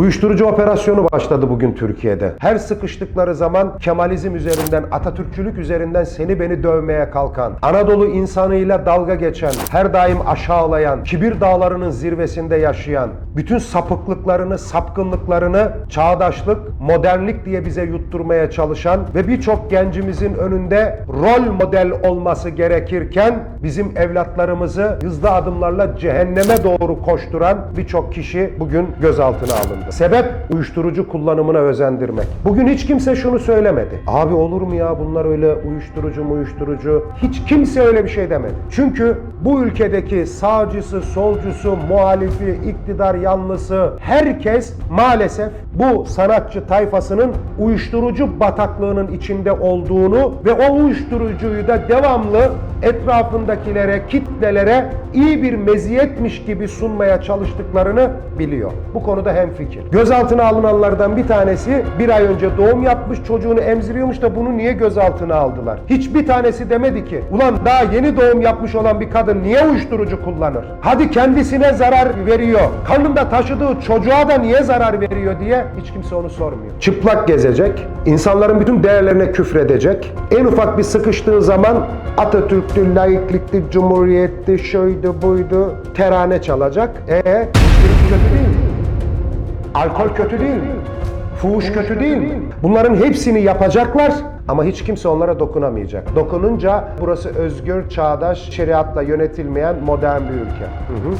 Uyuşturucu operasyonu başladı bugün Türkiye'de. Her sıkıştıkları zaman Kemalizm üzerinden, Atatürkçülük üzerinden seni beni dövmeye kalkan, Anadolu insanıyla dalga geçen, her daim aşağılayan, kibir dağlarının zirvesinde yaşayan, bütün sapıklıklarını, sapkınlıklarını çağdaşlık, modernlik diye bize yutturmaya çalışan ve birçok gencimizin önünde rol model olması gerekirken bizim evlatlarımızı hızlı adımlarla cehenneme doğru koşturan birçok kişi bugün gözaltına alındı. Sebep uyuşturucu kullanımına özendirmek. Bugün hiç kimse şunu söylemedi. Abi olur mu ya bunlar öyle uyuşturucu mu uyuşturucu? Hiç kimse öyle bir şey demedi. Çünkü bu ülkedeki sağcısı, solcusu, muhalifi, iktidar yanlısı herkes maalesef bu sanatçı tayfasının uyuşturucu bataklığının içinde olduğunu ve o uyuşturucuyu da devamlı etrafındakilere, kitlelere iyi bir meziyetmiş gibi sunmaya çalıştıklarını biliyor. Bu konuda hemfikir. Gözaltına alınanlardan bir tanesi bir ay önce doğum yapmış, çocuğunu emziriyormuş da bunu niye gözaltına aldılar? Hiçbir tanesi demedi ki, ulan daha yeni doğum yapmış olan bir kadın niye uyuşturucu kullanır? Hadi kendisine zarar veriyor, karnında taşıdığı çocuğa da niye zarar veriyor diye hiç kimse onu sormuyor. Çıplak gezecek, insanların bütün değerlerine küfredecek, en ufak bir sıkıştığı zaman Atatürk'tü, laiklikti, cumhuriyetti, şuydu buydu, terane çalacak. E uyuşturucu kötü değil mi? Alkol kötü değil? Fuhuş kötü değil? Bunların hepsini yapacaklar ama hiç kimse onlara dokunamayacak. Dokununca burası özgür, çağdaş, şeriatla yönetilmeyen modern bir ülke. Hı hı.